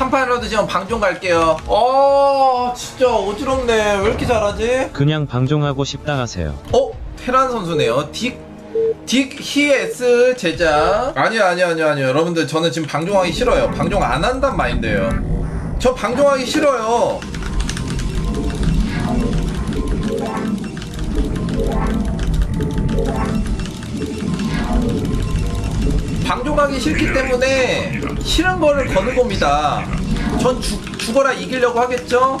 한 판이라도 지금 방종 갈게요. 어, 진짜 어지럽네. 왜 이렇게 잘하지? 그냥 방종하고 싶다 하세요. 어? 테란 선수네요. 딕, 딕 히에스 제자. 아니요, 아니요, 아니요, 아니요. 여러분들, 저는 지금 방종하기 싫어요. 방종 안 한단 마인드예요. 저 방종하기 싫어요. 방종하기 싫기 때문에 싫은 거를 거는 겁니다. 전 죽, 죽어라 이기려고 하겠죠?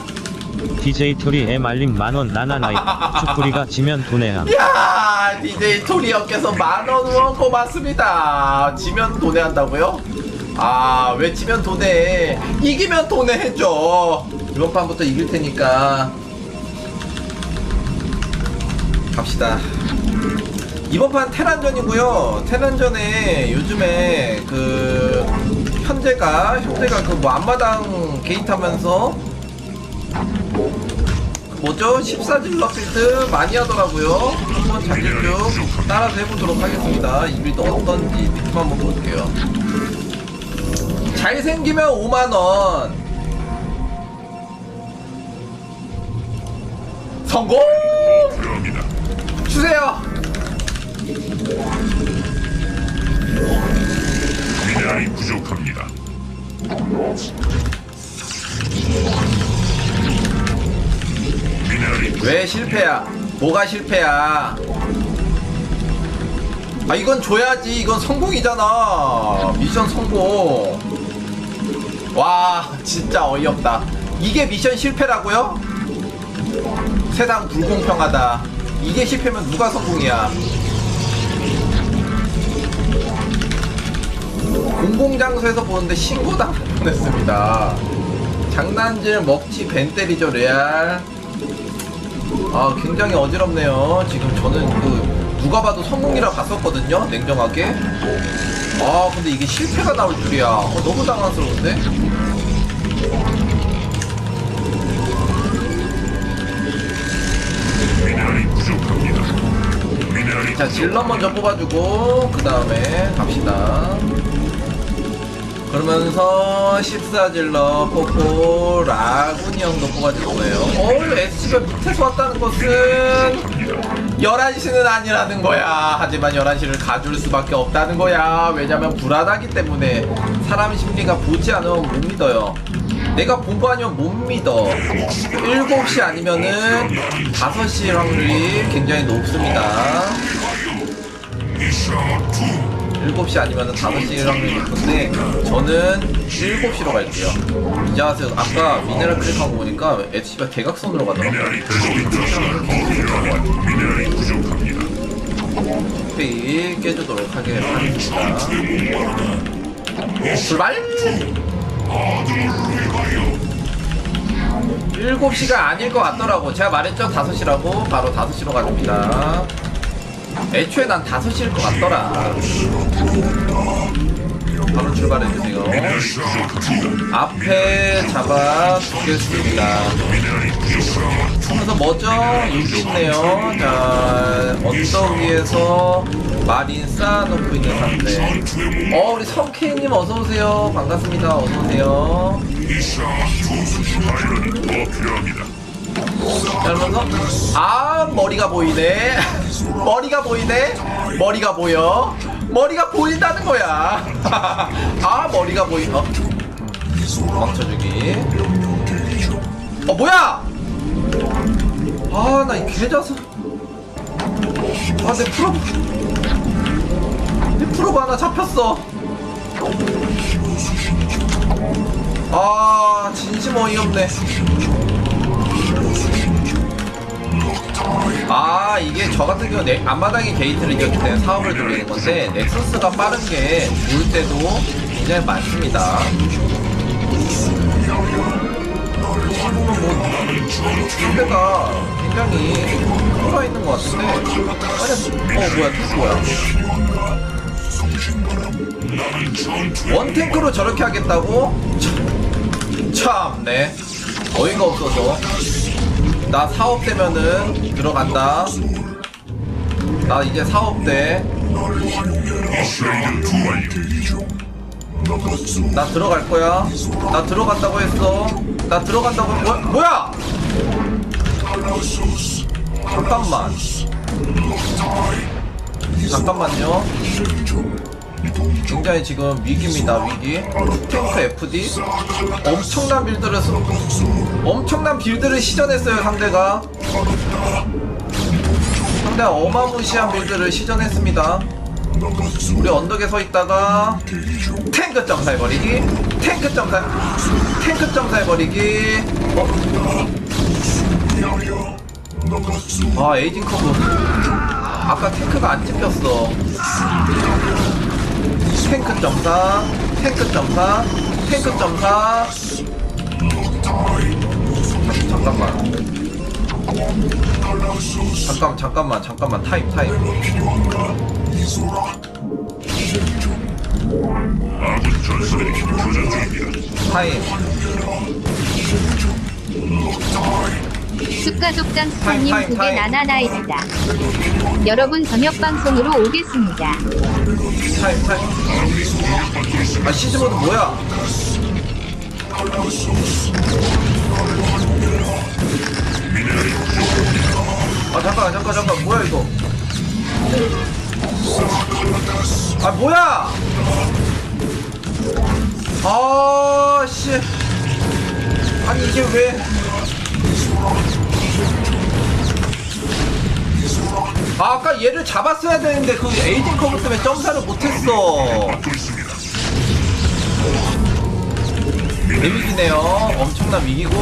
DJ 토리 M 알림 만원 나나나이 축구리가 지면 도내함. 야 DJ 토리 형께서 만원 후원 고맙습니다 지면 도내한다고요? 아 왜 지면 도내 이기면 도내해줘 이번 판부터 이길 테니까 갑시다 이번 판 테란전이고요 테란전에 요즘에 그 현재가 현재가 그 뭐 앞마당 게이트 하면서 뭐죠? 14질러 필드 많이 하더라고요. 한번 자기쭉 따라서 해보도록 하겠습니다. 이 빌드 어떤지 느낌 한번 볼게요. 잘생기면 5만원. 성공! 주세요! 미네랄이 부족합니다. 왜 실패야? 뭐가 실패야? 아 이건 줘야지 이건 성공이잖아 미션 성공 와 진짜 어이없다 이게 미션 실패라고요? 세상 불공평하다 이게 실패면 누가 성공이야 공공 장소에서 보는데 신고당 보냈습니다. 장난질 먹지 벤 때리죠 레알. 아 굉장히 어지럽네요. 지금 저는 그 누가 봐도 성공이라 봤었거든요 냉정하게. 아 근데 이게 실패가 나올 줄이야. 어, 너무 당황스러운데? 자 질럿 먼저 뽑아주고 그 다음에 갑시다 그러면서 14질럿 뽑고 라구니 형도 뽑아줄 거예요 어 SC가 밑에서 왔다는 것은 11시는 아니라는 거야. 하지만 11시를 가줄 수밖에 없다는 거야. 왜냐면 불안하기 때문에 사람 심리가 보지 않으면 못 믿어요. 내가 본거 아니면 못 믿어. 7시 아니면은 5시 확률이 굉장히 높습니다. 7시 아니면은 5시 확률이 높은데 저는 7시로 갈게요. 이제 아까 미네랄 클릭한 거 보니까 SC가 대각선으로 가더라고요. 페이 깨주도록 하겠습니다. 출발! 7시가 아닐 것 같더라고. 제가 말했죠? 5시라고. 바로 5시로 가줍니다. 애초에 난 5시일 것 같더라. 바로 출발해주세요. 앞에 잡아 두겠습니다. 그래서? 여기 있네요. 자, 언덕 위에서 마린 쌓아놓고 있는 상태. 어, 우리 성케이님 어서오세요. 반갑습니다. 어서오세요. 그러면서, 아, 머리가 보이네. 머리가 보이네. 머리가 보여. 머리가 보인다는 거야. 아, 머리가 보이, 어? 멈춰주기. 어, 뭐야! 아, 나 이 개자서. 아, 내 프로. 내 프로가 하나 잡혔어. 아, 진심 어이없네. 저 같은 경우 내 앞마당에 게이트를 이겼기 때문에 사업을 돌리는 건데 넥서스가 빠른 게 올 때도 굉장히 많습니다. 보면 뭐 상대가 굉장히 살아 있는 것 같은데 아니 어 뭐야 투 뭐야 원 탱크로 저렇게 하겠다고? 참, 참네 어이가 없어서 나 사업 되면은 들어간다. 나. 업그레이드 완료. 나 들어갈 거야. 나 들어간다고 했어. 나 들어간다고 뭐, 뭐야? 잠깐만. 잠깐만요. 굉장히 지금 위기입니다 위기. 탱크 FD 엄청난 빌드를 스- 엄청난 빌드를 시전했어요 상대가. 상대가 어마무시한 빌드를 시전했습니다. 우리 언덕에 서 있다가 탱크 점사 해버리기 탱크 점사 탱크 점사 해버리기 어? 아 에이징 커브 아까 탱크가 안 찝혔어 탱크 점사 탱크 점사 탱크 점사 잠깐만 잠깐 잠깐만 잠깐만 타임 타임 아군 중입니다. 타임 쑥가족장 타임, 스타님 타임, 타임. 나나나입니다. 여러분 저녁 방송으로 오겠습니다. 타임 타임 아 시즈모드 뭐야 아 잠깐 잠깐 잠깐. 뭐야 이거? 아 뭐야? 아씨. 아니 이게 왜? 아, 아까 얘를 잡았어야 되는데 그 에이징 커브 때문에 점사를 못했어. 데미지네요. 엄청난 위기고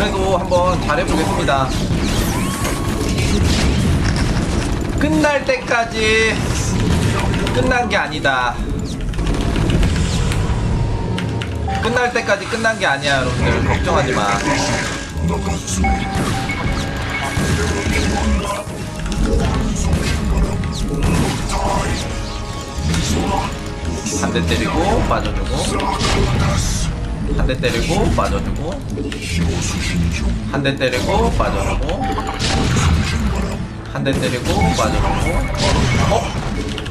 그래도 한번 잘해보겠습니다. 끝날 때까지 끝난 게 아니다. 끝날 때까지 끝난 게 아니야, 여러분들. 걱정하지 마. 한대 때리고 빠져주고 한 대 때리고 빠져주고 한 대 때리고 빠져주고 한 대 때리고 빠져주고. 어?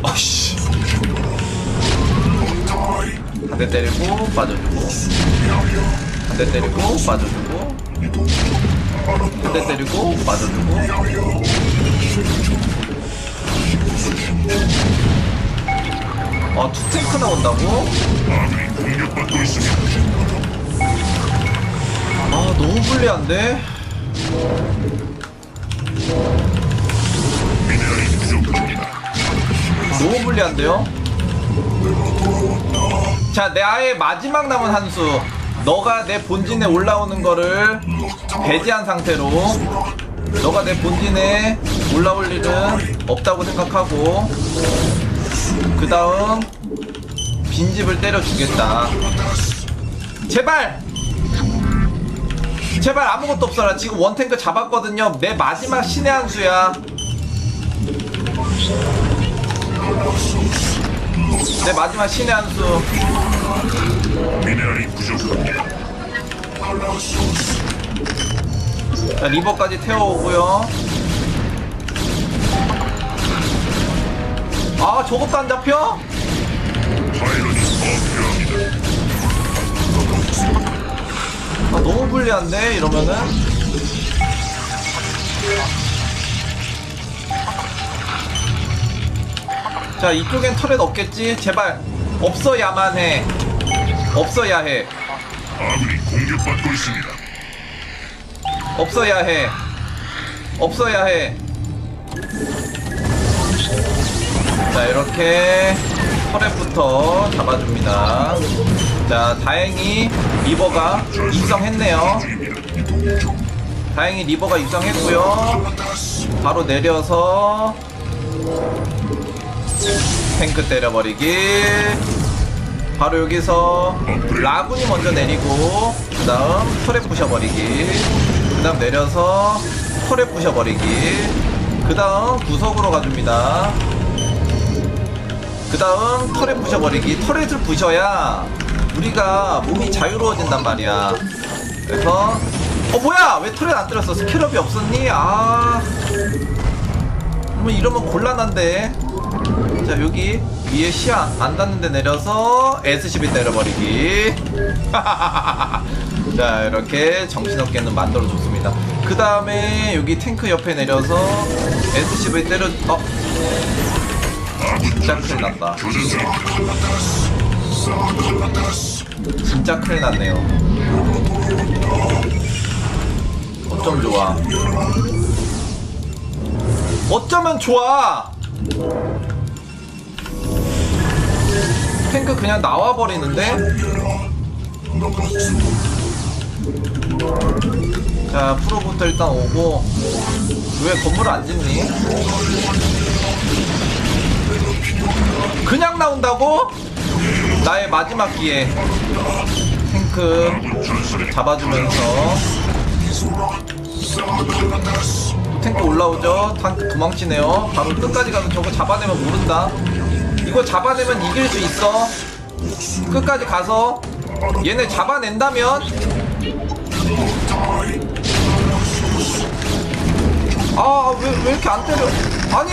아씨. 한 대 때리고 빠져주고 한 대 때리고 빠져주고 한 대 때리고 빠져주고 아 투탱크 나온다고? 아 너무 불리한데? 너무 불리한데요? 자, 내 아예 마지막 남은 한 수. 너가 내 본진에 올라오는 거를 배제한 상태로 너가 내 본진에 올라올 일은 없다고 생각하고 그 다음 빈집을 때려주겠다. 제발! 제발 아무것도 없어라. 지금 원탱크 잡았거든요. 내 마지막 신의 한 수야. 내 마지막 신의 한 수. 미네랄이 부족합니다. 자, 리버까지 태워오고요. 아, 저것도 안 잡혀? 아, 너무 불리한데, 이러면은? 자, 이쪽엔 터렛 없겠지? 제발, 없어야만 해. 없어야 해. 아군이 공격받고 있습니다. 없어야 해. 없어야 해. 자, 이렇게 터렛부터 잡아줍니다. 자, 다행히 리버가 입성했네요. 다행히 리버가 입성했고요. 바로 내려서 탱크 때려버리기. 바로 여기서 라군이 먼저 내리고 그 다음 터렛 부셔버리기 그 다음 내려서 터렛 부셔버리기 그 다음 구석으로 가줍니다 그 다음 터렛 부셔버리기. 터렛을 부셔야 우리가 몸이 자유로워진단 말이야. 그래서 어 뭐야? 왜 터렛 안 때렸어? 스킬업이 없었니? 아. 뭐 이러면 곤란한데. 자 여기 위에 시야 안 닿는 데 내려서 SCB 때려버리기. 자 이렇게 정신없게는 만들어줬습니다. 그 다음에 여기 탱크 옆에 내려서 SCB 때려 어? 진짜 큰일 났다. 진짜 큰일 났네요. 어쩜 좋아. 어쩌면 좋아. 탱크 그냥 나와버리는데? 자 프로부터 일단 오고. 왜 건물을 안 짓니? 그냥 나온다고? 나의 마지막 기회. 탱크 잡아주면서. 또 탱크 올라오죠? 탱크 도망치네요. 바로 끝까지 가서 저거 잡아내면 모른다. 이거 잡아내면 이길 수 있어. 끝까지 가서 얘네 잡아낸다면? 아왜왜 이렇게 안 때려? 아니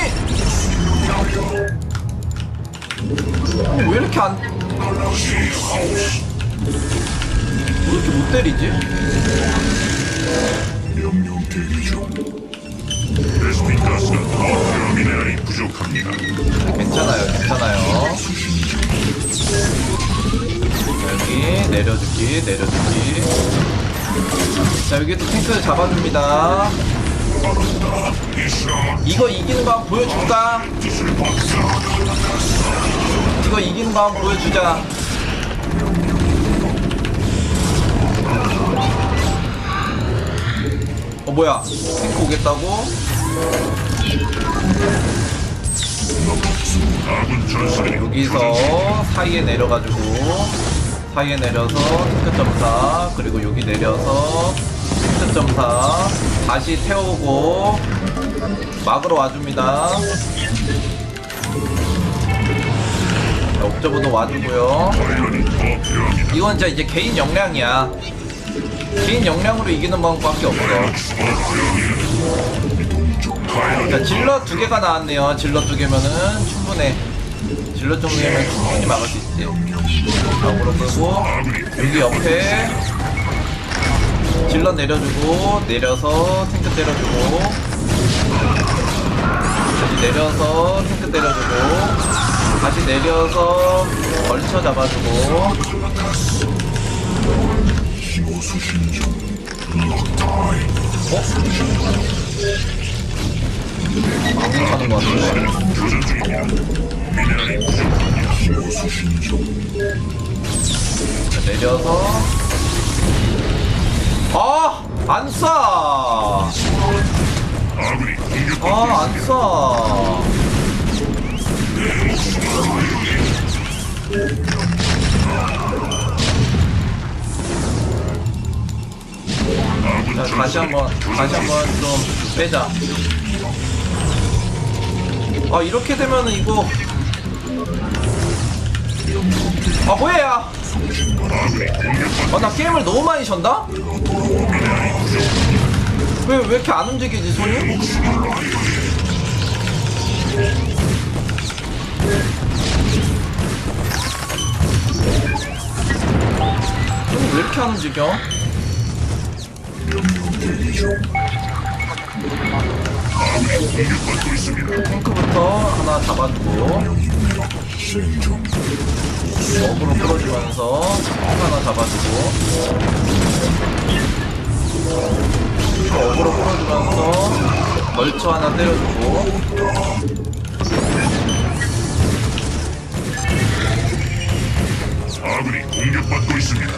왜 이렇게 안 왜 이렇게 못 때리지? 괜찮아요, 괜찮아요. 여기 내려주기, 내려주기. 자, 여기 또 탱크 잡아줍니다. 이거 이기는 거 한번 보여줄까? 이거 이기는 거 한번 보여주자. 어, 뭐야? 탱크 오겠다고? 여기서 사이에 내려가지고 사이에 내려서 탱크 점사 그리고 여기 내려서 탱크 점사 다시 태우고 막으러 와줍니다 자, 옵저버도 와주고요. 이건 진짜 이제 개인 역량이야 개인 역량으로 이기는 방법밖에 없어 자, 질럿 두 개가 나왔네요. 질럿 두 개면은 충분해. 질럿 정도면 충분히 막을 수 있지. 좌우로 끌고 여기 옆에 질럿 내려주고 내려서 탱크 때려주고 다시 내려서 탱크 때려주고 다시 내려서 걸쳐 잡아주고 어? 안 괜찮은 것 같은데. 내려서 아! 안 쏴! 아, 안 쏴! 자, 다시 한번, 다시 한번 좀 빼자. 아, 이렇게 되면은 이거. 아, 뭐야! 아군이 공격받고 아, 나 게임을 너무 많이 션다? 왜, 왜 이렇게 안 움직이지, 손이? 손이 왜 이렇게 안 움직여? 탱크부터 하나 잡아주고 어그로 끌어주면서 하나 잡아주고 또 어그로 끌어주면서 멀처 하나 때려주고 아군이 공격받고 있습니다.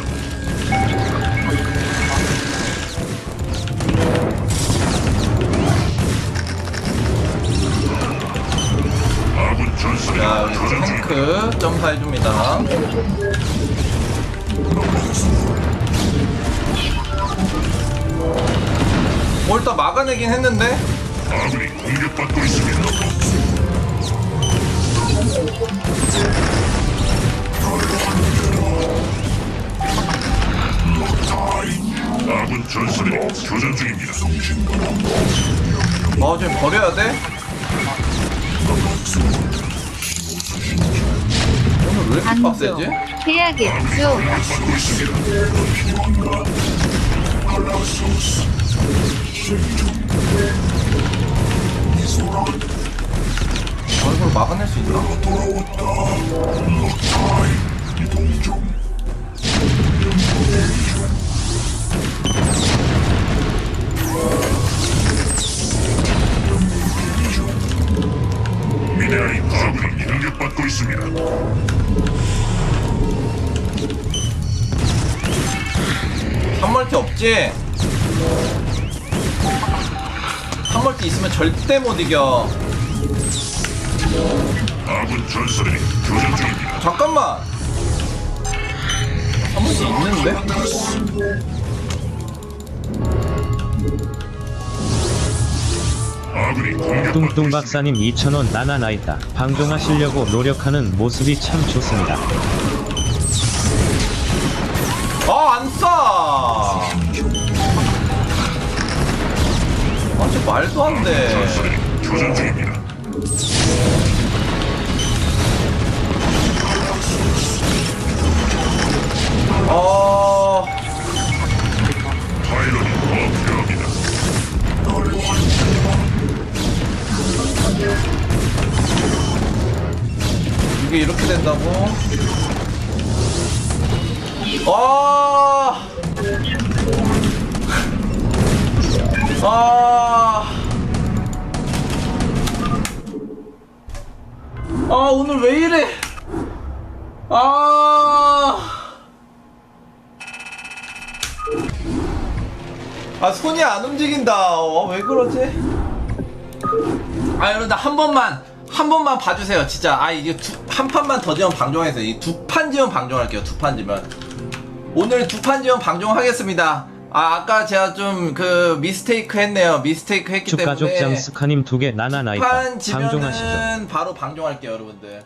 아군 전설이 자 여기서 교전 중입니다. 탱크 점사해줍니다 뭘 다 막아내긴 했는데 아군이 공격받고 있습니다. 아군 전설이 교전 중입니다. 어 지금 버려야 돼? 이렇게 방조 빡세지? 해야겠죠. 얼굴 막아낼 수 있나? 미네랄이 없지? 한멀티 있으면 절대 못 이겨 아군 전설이 교전 중입니다. 잠깐만 한멀티 있는데? 아군이 공격받고 뚱뚱 있습니다. 박사님 2,000원 나나나 있다. 방종하시려고 노력하는 모습이 참 좋습니다. 아, 안 싸! 아, 저 말도 안 돼. 아, 오늘 왜 이래? 아, 아, 손이 안 움직인다. 어, 왜 그러지? 아 여러분들 한 번만 한 번만 봐주세요 진짜 아 이게 두, 한 판만 더 지면 방종해서 이 두 판 지면 방종할게요 두 판 지면 오늘 두 판 지면 방종하겠습니다 아 아까 제가 좀 그 미스테이크 했네요 미스테이크 했기 축가족 때문에 장스카님 2개 나나나있다. 판 방종하시죠. 지면은 바로 방종할게요 여러분들